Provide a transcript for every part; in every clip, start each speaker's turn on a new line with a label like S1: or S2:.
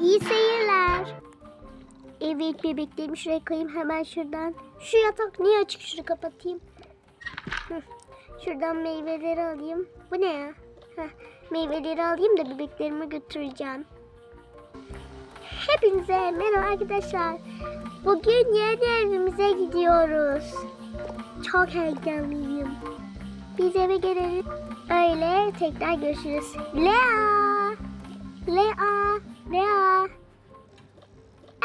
S1: İyi seyirler. Evet bebeklerimi şuraya koyayım hemen şuradan. Şu yatak niye açık şunu kapatayım. Şuradan meyveleri alayım. Bu ne ya? Meyveleri alayım da bebeklerime götüreceğim. Hepinize merhaba arkadaşlar. Bugün yeni evimize gidiyoruz. Çok heyecanlıyım. Biz eve gelelim. Öyle tekrar görüşürüz. Lea! Lea! Lea!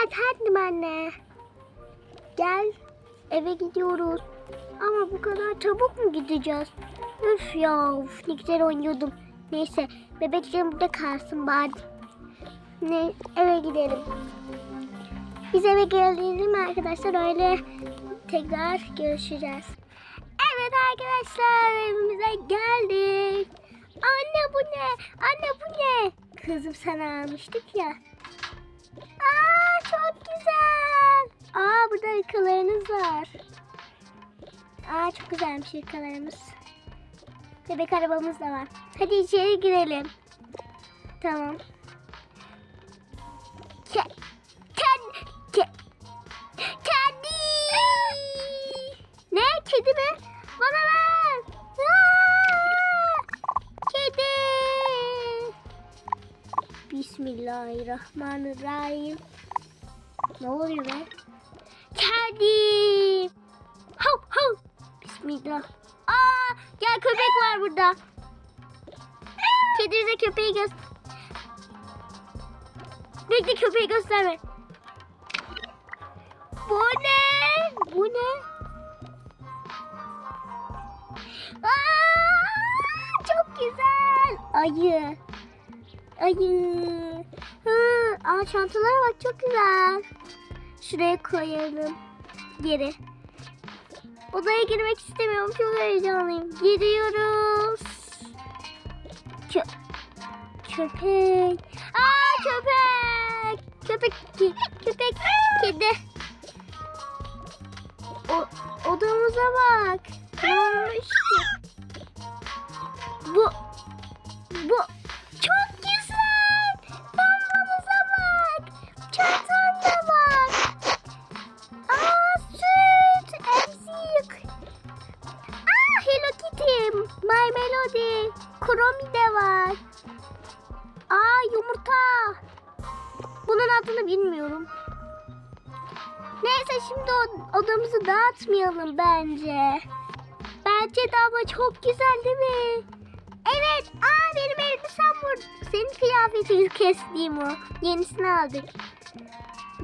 S1: Efendim anne. Gel. Eve gidiyoruz. Ama bu kadar çabuk mu gideceğiz? Üf ya, üf, ne güzel oynuyordum. Neyse, bebeklerim burada kalsın bari. Ne, eve gidelim. Biz eve gelelim arkadaşlar öyle tekrar görüşeceğiz. Evet arkadaşlar evimize geldik. Anne bu ne? Anne bu ne? Kızım sana almıştık ya. Aa çok güzel. Aa burada hırkalarınız var. Aa çok güzelmiş hırkalarımız. Bebek arabamız da var. Hadi içeri girelim. Tamam. Bismillahirrahmanirrahim. Ne oluyor be? Kedi. Hav hav. Bismillah. Aa, gel köpek var burada. Kedi bize köpeği göster. Bekle köpeği gösterme. Bu ne? Bu ne? Aa, çok güzel. Ayı. Ayı. Hı, aa, çantalara bak çok güzel. Şuraya koyalım. Geri. Odaya girmek istemiyorum. Çok heyecanlıyım. Gidiyoruz. Kö köpek. Aa köpek. Köpek. Köpek. Kedi. O odamıza bak. Ne? Bu. Bu. Çok Kromi de var. Aa yumurta. Bunun adını bilmiyorum. Neyse şimdi odamızı dağıtmayalım bence. Bence de ama çok güzel değil mi? Evet. Aa benim elbisem burada. Senin kıyafetin kestiğim o. Yenisini aldık.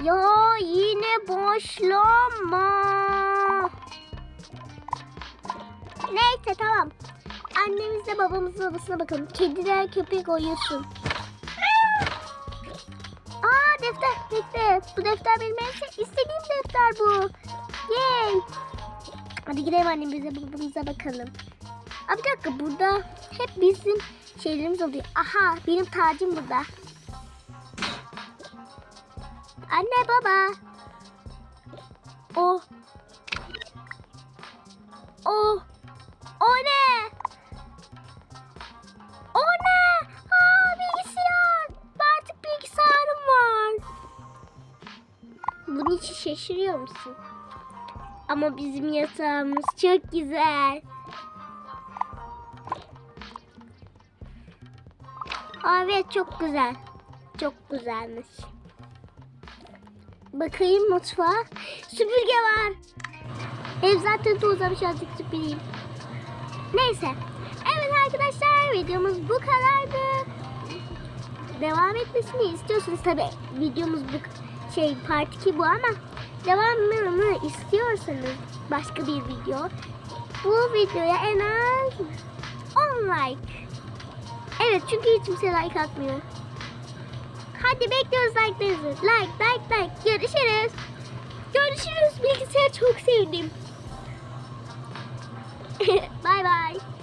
S1: Ya yine başlama. Neyse tamam. Annemizle babamızın odasına bakalım. Kediler köpek uyusun. Aa defter bekle. Bu defter benim en istediğim defter bu. Yay. Hadi gidelim annemize babamıza bakalım. Aa, bir dakika burada hep bizim şeylerimiz oluyor. Aha benim tacım burada. Anne baba. O. O. O ne? Bunun için şaşırıyor musun? Ama bizim yatağımız çok güzel. Evet çok güzel. Çok güzelmiş. Bakayım mutfağa. Süpürge var. Ev zaten tozlamış azıcık süpüreyim. Neyse. Evet arkadaşlar videomuz bu kadardı. Devam etmesini istiyorsanız tabi videomuz bu şey part 2 bu ama devamını istiyorsanız başka bir video bu videoya en az 10 like. Evet çünkü hiç kimse like atmıyor. Hadi bekliyoruz like'larınızı. Like, like, like. Görüşürüz. Görüşürüz. Bilgisayarı çok sevdim. bye bye.